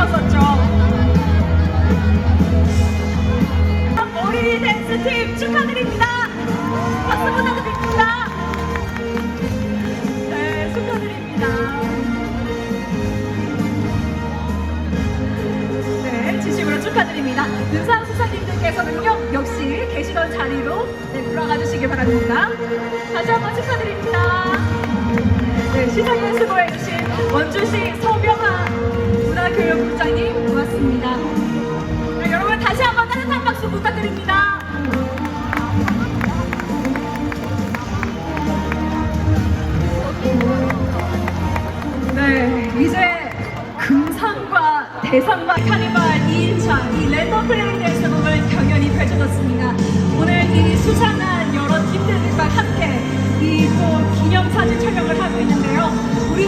받았었죠. 머리 댄스 팀 축하드립니다. 박수 부탁드립니다. 네, 축하드립니다. 네, 진심으로 축하드립니다. 윤상 수사님들께서는요, 역시 계시던 자리로 네, 돌아가 주시기 바랍니다. 다시 한번 축하드립니다. 네, 시상 연수고해 주신 원주시 박수 부탁드립니다. 네, 이제 금상과 대상과 카니발 2인차 이 랜덤 플레이에서 부분 경연이 펼쳐졌습니다. 오늘 이 수상한 여러 팀들과 함께 이 또 기념사진 촬영을 하고 있는데요. 우리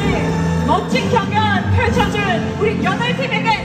멋진 경연 펼쳐준 우리 연월팀에게 다시